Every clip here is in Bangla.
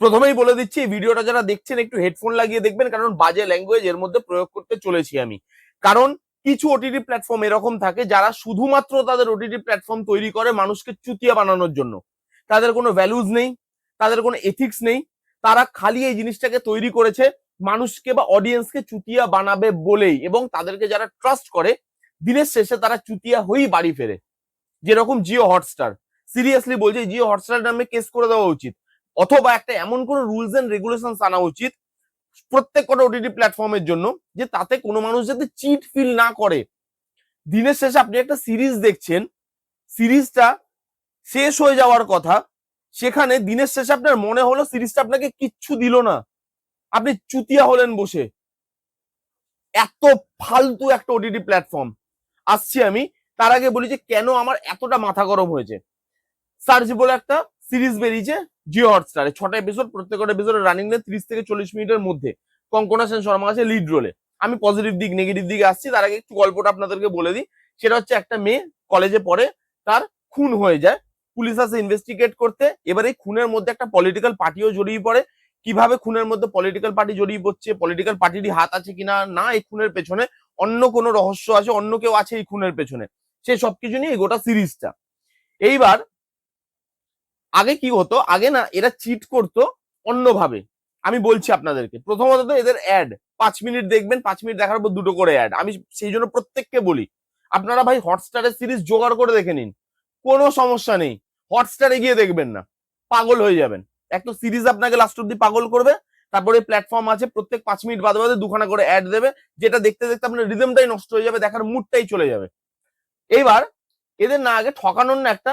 প্রথমেই বলে দিচ্ছি, এই ভিডিওটা যারা দেখছেন, একটু হেডফোন লাগিয়ে দেখবেন, কারণ বাজে ল্যাঙ্গুয়েজ এর মধ্যে প্রয়োগ করতে চলেছি আমি। কারণ কিছু ওটিটি প্ল্যাটফর্ম এরকম থাকে, যারা শুধুমাত্র তাদের ওটিটি প্ল্যাটফর্ম তৈরি করে মানুষকে চুতিয়া বানানোর জন্য। তাদের কোনো ভ্যালুজ নেই, তাদের কোনো এথিক্স নেই, তারা খালি এই জিনিসটাকে তৈরি করেছে মানুষকে বা অডিয়েন্সকে চুতিয়া বানাবে বলেই, এবং তাদেরকে যারা ট্রাস্ট করে, দিনের শেষে তারা চুতিয়া হয়েই বাড়ি ফেরে। যেরকম জিও হটস্টার সিরিয়াসলি বলছে জিও হটস্টার নামে কেস করে দেওয়া উচিত। অথবা একটা এমন কোনো রুলস এন্ড রেগুলেশন আনা উচিত প্রত্যেক কটা ওটিটি প্ল্যাটফর্মের জন্য যে তাতে কোনো মানুষ যাতে চিট ফিল না করে। দিনের শেষে আপনি একটা সিরিজ দেখছেন সিরিজটা শেষ হয়ে যাওয়ার কথা, সেখানে দিনের শেষে আপনার মনে হলো সিরিজটা আপনাকে কিচ্ছু দিল না। আপনি চুতিয়া হলেন বসে। এত ফালতু একটা ওটিটি প্ল্যাটফর্ম আসছি আমি, তার আগে বলি যে কেন আমার এতটা মাথা গরম হয়েছে। সার্চ বলে একটা সিরিজ বেরিয়েছে জিও হটস্টারে। ছটা এপিসোড প্রত্যেকটা এপিসোডের রানিং লেন্থ ত্রিশ থেকে চল্লিশ মিনিটের মধ্যে। কঙ্কনা সেন শর্মা আছে লিড রোলে আমি পজিটিভ দিক নেগেটিভ দিকে আসছি, তার আগে একটু গল্পটা আপনাদেরকে বলে দিই। সেটা হচ্ছে একটা মেয়ে কলেজে পড়ে, তার খুন হয়ে যায়। পুলিশ আসে ইনভেস্টিগেট করতে, এবার এই খুনের মধ্যে একটা পলিটিক্যাল পার্টিও জড়িয়ে পড়ে। কীভাবে খুনের মধ্যে পলিটিক্যাল পার্টি জড়িয়ে পড়ছে পলিটিক্যাল পার্টিরই হাত আছে কিনা, না এই খুনের পেছনে, অন্য কোনো রহস্য আছে, অন্য কেউ আছে এই খুনের পেছনে। সে সবকিছু নিয়ে গোটা সিরিজটা। এইবার আগে কি হতো? আগে না এরা চিট করতো অন্যভাবে। আমি বলছি আপনাদেরকে, প্রথমত তো এদের অ্যাড পাঁচ মিনিট দেখবেন, পাঁচ মিনিট দেখার পর দুটো করে অ্যাড আমি সেই জন্য প্রত্যেককে বলি, আপনারা ভাই হটস্টারের সিরিজ জোগাড় করে দেখে নিন। কোনো সমস্যা নেই। হটস্টারে গিয়ে দেখবেন না। পাগল হয়ে যাবেন। এক তো সিরিজ আপনাকে লাস্ট অব্দি পাগল করবে, তারপরে প্ল্যাটফর্ম আছে, প্রত্যেক পাঁচ মিনিট বাদে বাদে দুখানা করে অ্যাড দেবে, যেটা দেখতে দেখতে আপনার রিদমটাই নষ্ট হয়ে যাবে, দেখার মুডটাই চলে যাবে। এইবার এদের না আগে ঠকানোর না একটা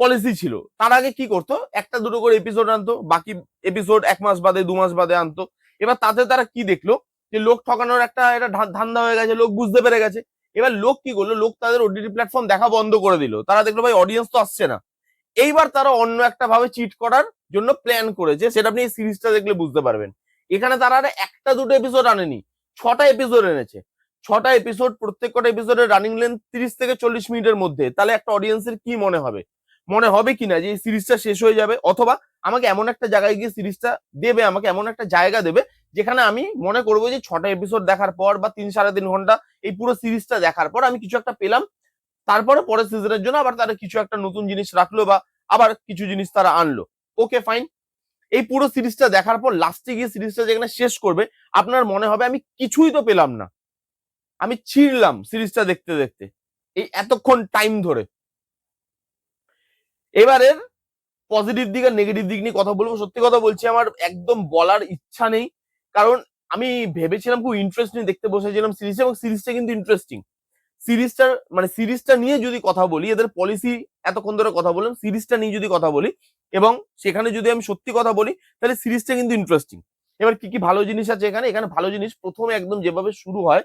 পলিসি ছিল। তার আগে কি করতো? একটা দুটো করে এপিসোড আনতো, বাকি এপিসোড এক মাস বাদে, দু মাস বাদে আনতো। এবার তাতে তারা কি দেখল? যে লোক ঠকানোর একটা এটা ধান্দা হয়ে গেছে, লোক বুঝতে পেরে গেছে। এবার লোক কি করল? লোক তাদের ওটিটি প্ল্যাটফর্ম দেখা বন্ধ করে দিল। তারা দেখল, ভাই অডিয়েন্স তো আসছে না। এইবার তারা অন্য একটা ভাবে চিট করার জন্য প্ল্যান করেছে। সেটা আপনি এই সিরিজটা দেখলে বুঝতে পারবেন। এখানে তারা আর একটা দুটো এপিসোড আনেনি। ছটা এপিসোড এনেছে। ছটা এপিসোড প্রত্যেক কটা এপিসোডের রানিং লেন্থ তিরিশ থেকে চল্লিশ মিনিটের মধ্যে। তাহলে একটা অডিয়েন্সের কি মনে হবে? মনে হবে কিনা যে এই সিরিজটা শেষ হয়ে যাবে, অথবা আমাকে এমন একটা জায়গায় গিয়ে সিরিজটা দেবে, আমাকে এমন একটা জায়গা দেবে, যেখানে আমি মনে করব যে ছটা এপিসোড দেখার পর বা তিন সাড়ে তিন ঘণ্টা এই পুরো সিরিজটা দেখার পর আমি কিছু একটা পেলাম, তারপরে পরের সিজনের জন্য আবার তারা কিছু একটা নতুন জিনিস রাখল বা আবার কিছু জিনিস তারা আনলো। ওকে ফাইন এই পুরো সিরিজটা দেখার পর লাস্টে গিয়ে সিরিজটা যেখানে শেষ করবে, আপনার মনে হবে আমি কিছুই তো পেলাম না। আমি ছিঁড়লাম সিরিজটা দেখতে দেখতে, এই এতক্ষণ টাইম ধরে। এবারের পজিটিভ দিক আর নেগেটিভ দিক নিয়ে কথা বলব। সত্যি কথা বলছি, আমার একদম বলার ইচ্ছা নেই। কারণ আমি ভেবেছিলাম খুব ইন্টারেস্ট নিয়ে দেখতে বসেছিলাম সিরিজ এবং সিরিজটা কিন্তু ইন্টারেস্টিং সিরিজটার মানে সিরিজটা নিয়ে যদি কথা বলি, এদের পলিসি এতক্ষণ ধরে কথা বললাম সিরিজটা নিয়ে যদি কথা বলি, এবং সেখানে যদি আমি সত্যি কথা বলি, তাহলে সিরিজটা কিন্তু ইন্টারেস্টিং এবার কি কি ভালো জিনিস আছে এখানে? এখানে ভালো জিনিস প্রথমে একদম যেভাবে শুরু হয়,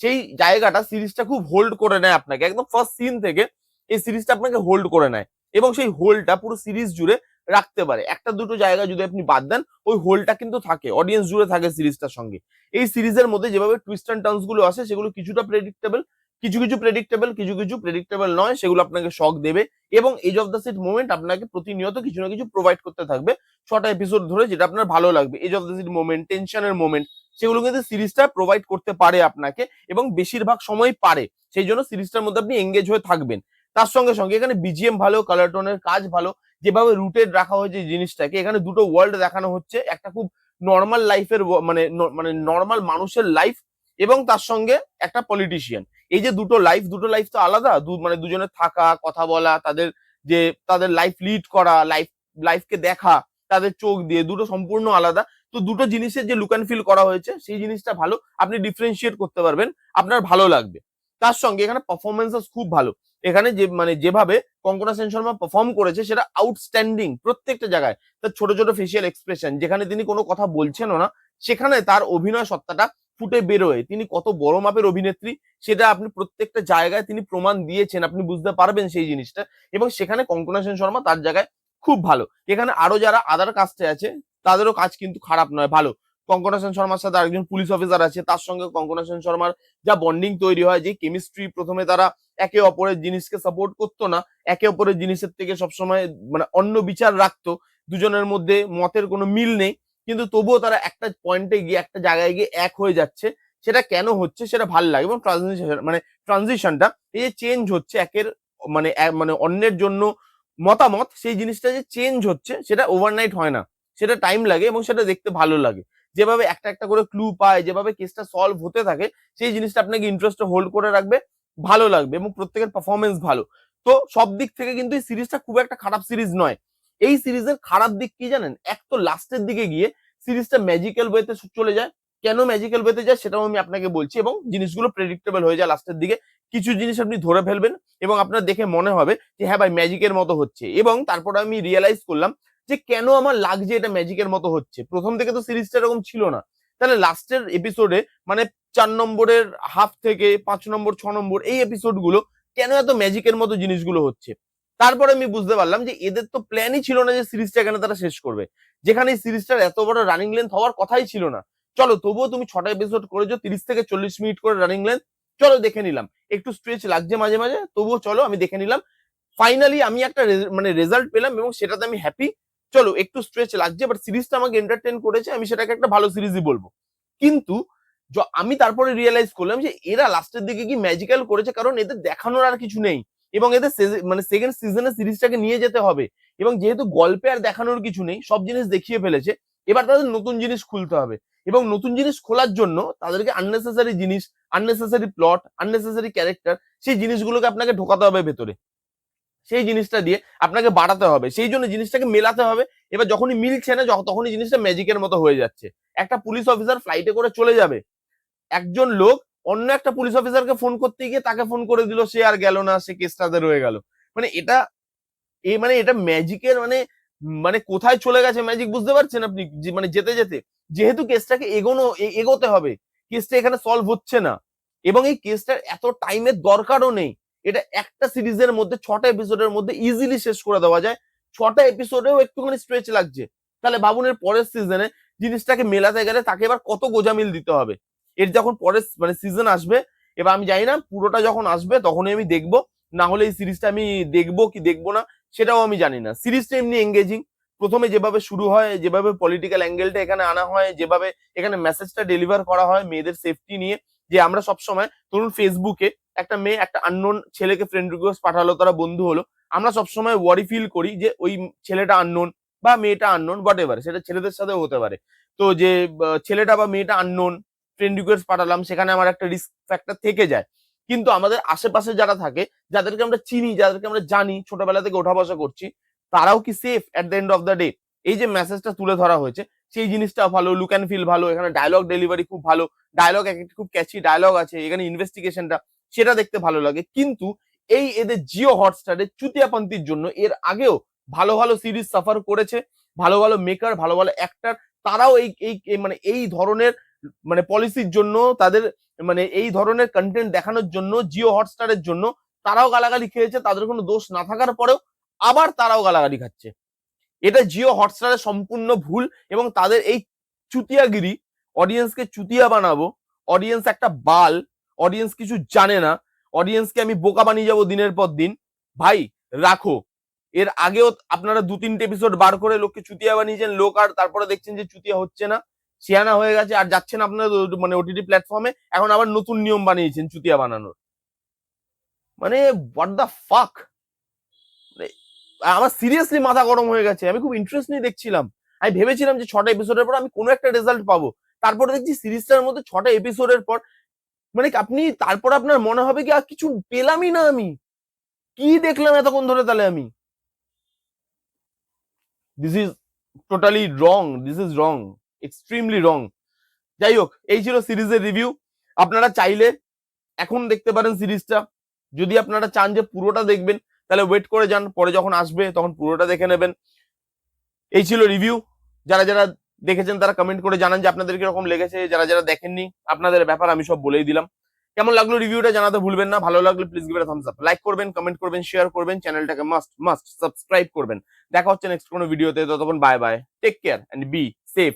সেই জায়গাটা সিরিজটা খুব হোল্ড করে নেয় আপনাকে। একদম ফার্স্ট সিন থেকে এই সিরিজটা আপনাকে হোল্ড করে নেয়। এবং সেই হোলটা পুরো সিরিজ জুড়ে রাখতে পারে। একটা দুটো জায়গা যদি আপনি বাদ দেন, ওই হোলটা কিন্তু থাকে অডিয়েন্স জুড়ে থাকে সিরিজটার সঙ্গে। এই সিরিজের মধ্যে যেভাবে টুইস্ট অ্যান্ড টার্নসগুলো আসে, সেগুলো কিছুটা প্রেডিক্টেবল কিছু কিছু প্রেডিক্টেবল কিছু কিছু প্রেডিক্টেবল নয়, সেগুলো আপনাকে শক দেবে এবং edge of the seat moment আপনাকে প্রতিনিয়ত কিছু না কিছু প্রোভাইড করতে থাকবে ছটা এপিসোড ধরে, যেটা আপনার ভালো লাগবে। Edge of the seat moment টেনশনের মোমেন্ট সেগুলো কিন্তু সিরিজটা প্রোভাইড করতে পারে আপনাকে এবং বেশিরভাগ সময় পারে। সেই জন্য সিরিজটার মধ্যে আপনি এঙ্গেজ হয়ে থাকবেন। তার সঙ্গে সঙ্গে এখানে বিজিএম ভালো কালার টোনের কাজ ভালো, যেভাবে রুটেড রাখা হয়েছে জিনিসটাকে, এখানে দুটো ওয়ার্ল্ড দেখানো হচ্ছে, একটা খুব নর্মাল লাইফের মানে মানে নর্মাল মানুষের লাইফ এবং তার সঙ্গে একটা পলিটিশিয়ান এই যে দুটো লাইফ দুটো লাইফ তো আলাদা মানে দুজনের থাকা, কথা বলা, তাদের যে, তাদের লাইফ লিড করা লাইফ লাইফকে দেখা, তাদের চোখ দিয়ে, দুটো সম্পূর্ণ আলাদা। তো দুটো জিনিসের যে লুক অ্যান্ড ফিল করা হয়েছে, সেই জিনিসটা ভালো, আপনি ডিফারেন্সিয়েট করতে পারবেন, আপনার ভালো লাগবে। তার সঙ্গে এখানে পারফরমেন্সেস খুব ভালো। এখানে যে মানে যেভাবে কঙ্কনা সেন শর্মা পারফর্ম করেছে সেটা আউটস্ট্যান্ডিং প্রত্যেকটা জায়গায়। তার ছোট ছোট ফেসিয়াল এক্সপ্রেশন যেখানে তিনি কোনো কথা বলছেনও না, সেখানে তার অভিনয় সত্তাটা ফুটে বেরোয়। তিনি কত বড় মাপের অভিনেত্রী, সেটা আপনি প্রত্যেকটা জায়গায় তিনি প্রমাণ দিয়েছেন, আপনি বুঝতে পারবেন সেই জিনিসটা। এবং সেখানে কঙ্কনা সেন শর্মা তার জায়গায় খুব ভালো। এখানে আরও যারা আদার কাস্টে আছে, তাদেরও কাজ কিন্তু খারাপ নয়, ভালো। কঙ্কনা সেন শর্মার সাথে আরেকজন পুলিশ অফিসার আছে, তার সঙ্গে কঙ্কনা সেন শর্মার যা বন্ডিং তৈরি হয়, যে কেমিস্ট্রি প্রথমে তারা একে অপরের জিনিসকে সাপোর্ট করতো না, একে অপরের জিনিসের থেকে সবসময় মানে অন্য বিচার রাখতো, দুজনের মধ্যে মতের কোনো মিল নেই, কিন্তু তবুও তারা একটা পয়েন্টে গিয়ে, একটা জায়গায় গিয়ে এক হয়ে যাচ্ছে, সেটা কেন হচ্ছে সেটা ভালো লাগে এবং ট্রানজিশন মানে ট্রানজিশনটা এই যে চেঞ্জ হচ্ছে, একের মানে মানে অন্যের জন্য মতামত, সেই জিনিসটা যে চেঞ্জ হচ্ছে, সেটা ওভারনাইট হয় না, সেটা টাইম লাগে এবং সেটা দেখতে ভালো লাগে। যেভাবে একটা একটা করে ক্লু পায়, যেভাবে কেসটা সলভ হতে থাকে, সেই জিনিসটা আপনাকে ইন্টারেস্ট হোল্ড করে রাখবে, ভালো লাগবে এবং প্রত্যেকের পারফরমেন্স ভালো। তো সব দিক থেকে কিন্তু এই সিরিজটা খুব একটা খারাপ সিরিজ নয়। এই সিরিজের খারাপ দিক কি জানেন? এক তো লাস্টের দিকে গিয়ে সিরিজটা ম্যাজিক্যাল ওয়েতে চলে যায়। কেন ম্যাজিক্যাল ওয়েতে যায় সেটাও আমি আপনাকে বলছি এবং জিনিসগুলো প্রেডিক্টেবল হয়ে যায় লাস্টের দিকে। কিছু জিনিস আপনি ধরে ফেলবেন এবং আপনার দেখে মনে হবে যে হ্যাঁ ভাই ম্যাজিকের মতো হচ্ছে। এবং তারপর আমি রিয়েলাইজ করলাম যে কেন আমার লাগছে এটা ম্যাজিকের মতো হচ্ছে? প্রথম থেকে তো সিরিজটা এরকম ছিল না। তাহলে লাস্টের এপিসোডে মানে চার নম্বরের হাফ থেকে পাঁচ নম্বর, ছ নম্বর এই এপিসোডগুলো কেন এত ম্যাজিকের মতো জিনিসগুলো হচ্ছে? তারপরে আমি বুঝতে পারলাম যে এদের তো প্ল্যানই ছিল না যে সিরিজটা এখানে তারা শেষ করবে। যেখানে এই সিরিজটার এত বড় রানিং লেন্থ হওয়ার কথাই ছিল না। চলো, তবুও তুমি ছটা এপিসোড করেছ, তিরিশ থেকে চল্লিশ মিনিট করে রানিং লেন্থ চলো দেখে নিলাম। একটু স্ট্রেচ লাগছে মাঝে মাঝে, তবুও চলো আমি দেখে নিলাম। ফাইনালি আমি একটা মানে রেজাল্ট পেলাম এবং সেটাতে আমি হ্যাপি চলো, একটু স্ট্রেচ লাগছে বাট সিরিজটা আমাকে এন্টারটেন করেছে, আমি সেটাকে একটা ভালো সিরিজই বলব। কিন্তু আমি তারপরে রিয়েলাইজ করলাম যে, এরা লাস্টের দিকে কি ম্যাজিক্যাল করেছে, কারণ এদের দেখানোর আর কিছু নেই। এবং এদের মানে সেকেন্ড সিজনে সিরিজটাকে নিয়ে যেতে হবে। এবং যেহেতু গল্পে আর দেখানোর কিছু নেই, সব জিনিস দেখিয়ে ফেলেছে, এবার তাদের নতুন জিনিস খুলতে হবে। এবং নতুন জিনিস খোলার জন্য তাদেরকে আননেসেসারি জিনিস আননেসেসারি প্লট আননেসেসারি ক্যারেক্টার সেই জিনিসগুলোকে আপনাকে ঢোকাতে হবে ভেতরে। সেই জিনিসটা দিয়ে আপনাকে বাড়াতে হবে। সেই জন্য জিনিসটাকে মেলাতে হবে। এবার যখনই মিলছে না তখনই জিনিসটা ম্যাজিকের মতো হয়ে যাচ্ছে। একটা পুলিশ অফিসার ফ্লাইটে করে চলে যাবে। একজন লোক অন্য একটা পুলিশ অফিসারকে ফোন করতে গিয়ে তাকে ফোন করে দিল, সে আর গেল না, সে কেসটাতে রয়ে গেল। মানে এটা, এ মানে এটা ম্যাজিকের মানে মানে কোথায় চলে গেছে ম্যাজিক বুঝতে পারছেন আপনি? মানে যেতে যেতে। যেহেতু কেসটাকে এগোনো এগোতে হবে। কেসটা এখানে সলভ হচ্ছে না। এবং এই কেসটার এত টাইমের দরকারও নেই। এটা একটা সিরিজের মধ্যে ছটা এপিসোডের মধ্যে ইজিলি শেষ করে দেওয়া যায়। ছটা এপিসোডেও একটুখানি স্ট্রেচ লাগছে। তাহলে বাবুনের পরের সিজনে জিনিসটাকে মেলাতে গেলে তাকে এবার কত গোজামিল দিতে হবে? এর যখন পরের মানে সিজন আসবে, এবার আমি জানি না, পুরোটা যখন আসবে তখনই আমি দেখব। না হলে এই সিরিজটা আমি দেখব কি দেখব না, সেটাও আমি জানি না। সিরিজটা এমনি এঙ্গেজিং প্রথমে যেভাবে শুরু হয়, যেভাবে পলিটিক্যাল অ্যাঙ্গেলটা এখানে আনা হয়, যেভাবে এখানে মেসেজটা ডেলিভার করা হয়, মেয়েদের সেফটি নিয়ে যে আমরা সবসময় ধরুন ফেসবুকে একটা মেয়ে একটা আননোন ছেলেকে ফ্রেন্ড রিকোয়েস্ট পাঠালো, তারা বন্ধু হলো, আমরা সবসময় ওয়ারি ফিল করি যে ওই ছেলেটা আননোন বা মেয়েটা আননোন হোয়াট এভার সেটা ছেলেদের সাথেও হতে পারে। তো যে ছেলেটা বা মেয়েটা আননোন ফ্রেন্ড রিকোয়েস্ট পাঠালাম, সেখানে আমার একটা রিস্ক ফ্যাক্টর থেকে যায়। কিন্তু আমাদের আশেপাশে যারা থাকে, যাদেরকে আমরা চিনি, যাদেরকে আমরা জানি, ছোটবেলা থেকে ওঠা বসা করছি, তারাও কি safe at the end of the day এই যে মেসেজটা তুলে ধরা হয়েছে সেই জিনিসটা ভালো লুক অ্যান্ড ফিল ভালো, এখানে ডায়লগ ডেলিভারি খুব ভালো ডায়লগ খুব ক্যাচি ডায়লগ আছে, এখানে ইনভেস্টিগেশনটা সেটা দেখতে ভালো লাগে। কিন্তু এই এদের জিও হটস্টারের চুতিয়াপন্থীর জন্য এর আগেও ভালো ভালো সিরিজ সাফার করেছে, ভালো ভালো মেকার ভালো ভালো অ্যাক্টার তারাও এই এই মানে এই ধরনের মানে পলিসির জন্য, তাদের মানে এই ধরনের কন্টেন্ট দেখানোর জন্য, জিও হটস্টারের জন্য তারাও গালাগালি খেয়েছে, তাদের কোনো দোষ না থাকার পরেও আবার তারাও গালাগালি খাচ্ছে। এটা জিও হটস্টারের সম্পূর্ণ ভুল এবং তাদের এই চুতিয়াগিরি অডিয়েন্সকে চুতিয়া বানাবো অডিয়েন্স একটা বাল অডিয়েন্স কিছু জানে না অডিয়েন্সকে আমি বোকা বানিয়ে যাব দিনের পর দিন। ভাই, রাখো। এর আগেও আপনারা দু তিনটে এপিসোড বার করে লোককে চুতিয়া বানিয়েছেন, লোক আর তারপরে দেখছেন যে চুতিয়া হচ্ছে না। শিয়ানা হয়ে গেছে আর যাচ্ছেন আপনারা মানে ওটিটি প্ল্যাটফর্মে এখন আবার নতুন নিয়ম বানিয়েছেন চুতিয়া বানানোর। মানে হোয়াট দ্য ফাক আমার সিরিয়াসলি মাথা গরম হয়ে গেছে, আমি খুব ইন্টারেস্ট নিয়ে দেখছিলাম। আমি ভেবেছিলাম যে ছটা এপিসোডের পর আমি কোনো একটা রেজাল্ট পাবো। তারপরে দেখছি সিরিজটার মধ্যে ছটা এপিসোডের পর মানে আপনি, তারপর আপনার মনে হবে কি, আর কিছু পেলামই না আমি। কি দেখলাম এতক্ষণ ধরে তাহলে আমি? This is totally wrong this is wrong extremely wrong যাই হোক, এই ছিল সিরিজের রিভিউ আপনারা চাইলে এখন দেখতে পারেন সিরিজটা। যদি আপনারা চান যে পুরোটা দেখবেন তাহলে ওয়েট করে যান, পরে যখন আসবে তখন পুরোটা দেখে নেবেন। এই ছিল রিভিউ যারা যারা দেখেছেন তারা কমেন্ট করে জানান যে আপনাদের কীরকম লেগেছে। যারা যারা দেখেননি, আপনাদের ব্যাপার আমি সব বলেই দিলাম। কেমন লাগল রিভিউটা জানাতে ভুলবেন না। ভালো লাগলে please give thumbs up like করবেন কমেন্ট করবেন শেয়ার করবেন চ্যানেলটাকে মাস্ট মাস্ট সাবস্ক্রাইব করবেন। দেখা হচ্ছে নেক্সট কোনো ভিডিওতে ততক্ষণ bye bye take care and be safe